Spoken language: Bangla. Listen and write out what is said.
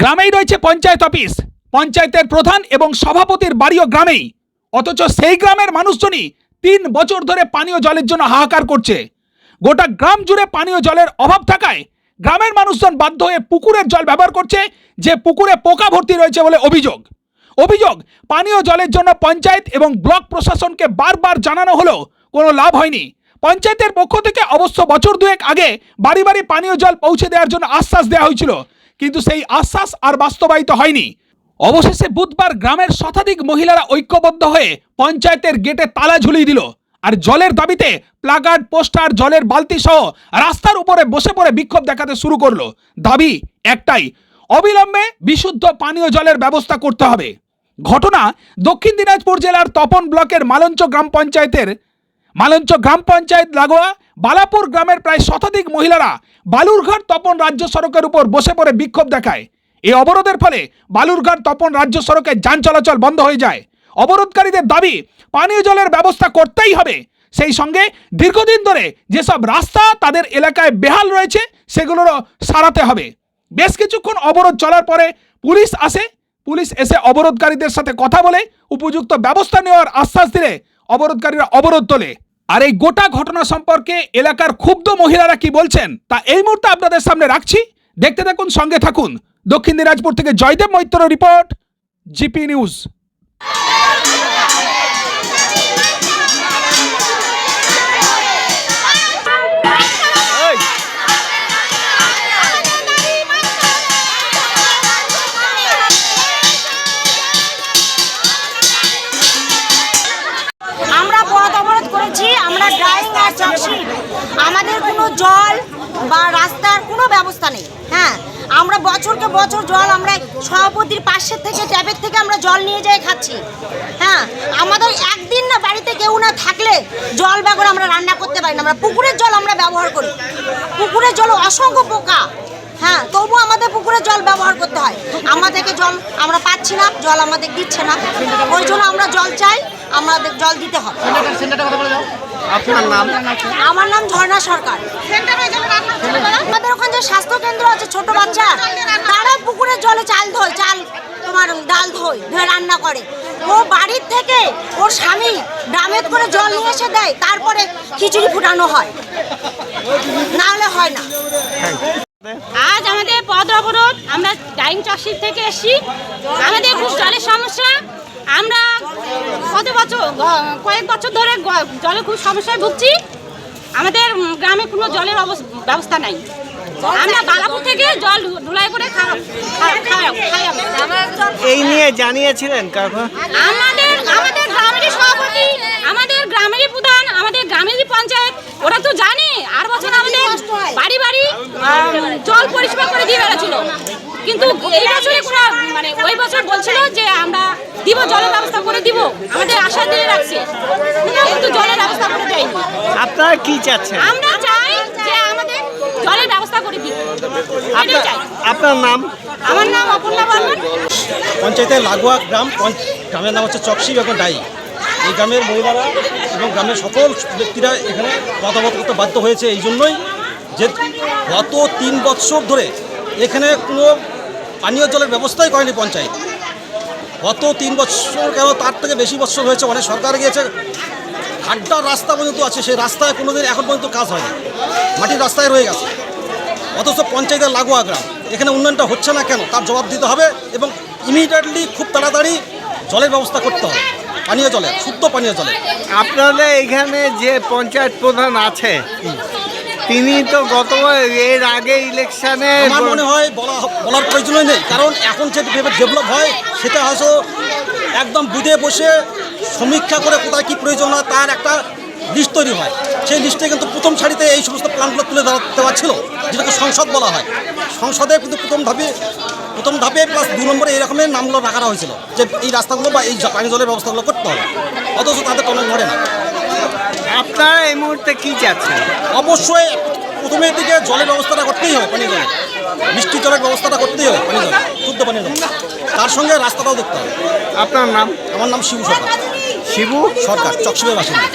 গ্রামেই রয়েছে পঞ্চায়েত অফিস। পঞ্চায়েতের প্রধান এবং সভাপতির বাড়িও গ্রামেই। অথচ সেই গ্রামের মানুষজনই তিন বছর ধরে পানীয় জলের জন্য হাহাকার করছে। গোটা গ্রাম জুড়ে পানীয় জলের অভাব থাকায় গ্রামের মানুষজন বাধ্য হয়ে পুকুরের জল ব্যবহার করছে, যে পুকুরে পোকা ভর্তি রয়েছে বলে অভিযোগ। অভিযোগ, পানীয় জলের জন্য পঞ্চায়েত এবং ব্লক প্রশাসনকে বারবার জানানো হলেও কোনো লাভ হয়নি। পঞ্চায়েতের পক্ষ থেকে অবশ্য বছর দুয়েক আগে বাড়ি বাড়ি পানীয় জল পৌঁছে দেওয়ার জন্য আশ্বাস দেওয়া হয়েছিল। কিন্তু সেই আশ্বাস আর বাস্তবায়িত হয়নি। অবশেষে বুধবার গ্রামের শতাধিক মহিলারা ঐক্যবদ্ধ হয়ে পঞ্চায়েতের গেটে তালা ঝুলিয়ে দিল আর জলের দাবিতে প্লাকার্ড পোস্টার, জলের বালতি সহ রাস্তার উপরে বসে পড়ে বিক্ষোভ দেখাতে শুরু করল। দাবি একটাই, অবিলম্বে বিশুদ্ধ পানীয় জলের ব্যবস্থা করতে হবে। ঘটনা দক্ষিণ দিনাজপুর জেলার তপন ব্লকের মালঞ্চ গ্রাম পঞ্চায়েতের মালঞ্চ গ্রাম পঞ্চায়েত লাগোয়া, বালাপুর গ্রামের প্রায় শতাধিক মহিলারা বালুরঘাট তপন রাজ্য সড়কের উপর বসে পড়ে বিক্ষোভ দেখায়। এই অবরোধের ফলে বালুরঘাট তপন রাজ্য সড়কে যান চলাচল বন্ধ হয়ে যায়। অবরোধকারীদের দাবি, পানীয় জলের ব্যবস্থা করতেই হবে। সেই সঙ্গে দীর্ঘদিন ধরে যেসব রাস্তা তাদের এলাকায় বেহাল রয়েছে, সেগুলোরও সারাতে হবে। বেশ কিছুক্ষণ অবরোধ চলার পরে পুলিশ আসে। পুলিশ এসে অবরোধকারীদের সাথে কথা বলে, উপযুক্ত ব্যবস্থা নেওয়ার আশ্বাস দিলে অবরোধকারীরা অবরোধ তোলে। আর এই গোটা ঘটনা সম্পর্কে এলাকার ক্ষুব্ধ মহিলারা কি বলছেন, তা এই মুহূর্তে আপনাদের সামনে রাখছি। দেখতে থাকুন, সঙ্গে থাকুন। দক্ষিণ দিনাজপুর থেকে Joydeb Maitra report, GP news. আমাদের কোনো জল বা রাস্তার কোনো ব্যবস্থা নেই হ্যাঁ? আমরা বছরকে বছর জল আমরা সভাপতির পাশের থেকে, ট্যাপের থেকে আমরা জল নিয়ে যাই খাচ্ছি হ্যাঁ? আমাদের একদিন না বাড়িতে কেউ না থাকলে জল ব্যবহার আমরা রান্না করতে পারি না, আমরা পুকুরের জল আমরা ব্যবহার করি। পুকুরের জল অসংখ্য পোকা হ্যাঁ? তবু আমাদের পুকুরের জল ব্যবহার করতে হয়। আমাদেরকে জল আমরা পাচ্ছি না, জল আমাদের দিচ্ছে না। ওই জন্য আমরা জল চাই, আমাদের জল দিতে হবে। আপনার নাম? আমার নাম ঝর্ণা সরকার। আমাদের ওখানে যে স্বাস্থ্য কেন্দ্র আছে ছোট বাচ্চা তারা পুকুরের জলে চাল ধোয় চাল তোমার ডাল ধোয় ধুয়ে রান্না করে। ও বাড়ির থেকে ওর স্বামী ড্রামের করে জল নিয়ে এসে দেয় তারপরে খিচুড়ি ফুটানো হয়। না হলে হয় না। আজ আমাদের পদ অবরোধ আমরা ডাইং চকশিট থেকে এসেছি। আমাদের খুব জলের সমস্যা। আমরা কত বছর কয়েক বছর ধরে জলের খুব সমস্যায় ভুগছি। আমাদের গ্রামে কোনো জলের ব্যবস্থা নাই। আমরা বালাপুর থেকে জল ধুলাই করে এই নিয়ে জানিয়েছিলেন আমাদের আমাদের গ্রামেরই সভাপতি আমাদের গ্রামেরই প্রধান আমাদের গ্রামেরই পঞ্চায়েত। ওরা তো জানে আর বছর আমাদের বাড়ি বাড়ি জল পরিষেবা করে দিয়ে বেড়াচ্ছিল। কিন্তু এই বছরে কোনো মানে ওই বছর বলছিল যে আমরা দিব জলের ব্যবস্থা করে দিব। আমাদের আশা দিয়ে রাখছে। কিন্তু জলের ব্যবস্থা করে দেয়নি। আপনারা কি চাচ্ছেন? আমরা চাই যে আমাদের জলের ব্যবস্থা করে দিই আপনার নাম? আমার নাম অপর্ণা বর্মন। পঞ্চায়েতের লাগোয়া গ্রাম গ্রামের নাম হচ্ছে চকশি এবং ডাই। এই গ্রামের মহিলারা এবং গ্রামের সকল ব্যক্তিরা এখানে মতামত করতে বাধ্য হয়েছে এই জন্যই যে গত তিন বৎসর ধরে এখানে কোনো পানীয় জলের ব্যবস্থাই করেনি পঞ্চায়েত। গত তিন বছর কেন তার থেকে বেশি বছর হয়েছে? অনেক সরকার গিয়েছে খাড্ডার রাস্তা পর্যন্ত আছে সেই রাস্তায় কোনোদিন এখন পর্যন্ত কাজ হয়নি। মাটির রাস্তায় রয়ে গেছে। অথচ পঞ্চায়েতের লাগোয়া গ্রাম এখানে উন্নয়নটা হচ্ছে না কেন? তার জবাব দিতে হবে এবং ইমিডিয়েটলি খুব তাড়াতাড়ি জলের ব্যবস্থা করতে হবে। পানীয় জলের শুদ্ধ পানীয় জলের। আপনাদের এখানে যে পঞ্চায়েত প্রধান আছে তিনি তো গত এর আগে ইলেকশনে আমার মনে হয় বলা বলার প্রয়োজনই নেই কারণ এখন যে ডেভেলপ হয় সেটা হয়তো একদম বুধে বসে সমীক্ষা করে কোথায় কী প্রয়োজন হয় তার একটা লিস্ট তৈরি হয়। সেই লিস্টে কিন্তু প্রথম সারিতে এই সমস্ত প্ল্যানগুলো তুলে দেওয়া ছিল যেটাকে সংসদ বলা হয়। সংসদে কিন্তু প্রথম ধাপে প্রথম ধাপে প্লাস দু নম্বরে এরকমের নামগুলো রাখা হয়েছিল যে এই রাস্তাগুলো বা এই পানি জলের ব্যবস্থাগুলো করতে হবে। অথচ তাদের কোনো নড়ে না। আপনারা এই মুহূর্তে কি চাচ্ছেন? অবশ্যই প্রথমে দিকে জলের ব্যবস্থাটা করতেই হবে পানি জলের মিষ্টি জলের ব্যবস্থাটা করতেই হবে পানি জল শুদ্ধ পানি জল তার সঙ্গে রাস্তাটাও দেখতে হবে। আপনার নাম? আমার নাম শিবু সরকার। শিবু? সরকার চকশিবের বাসিন্দা।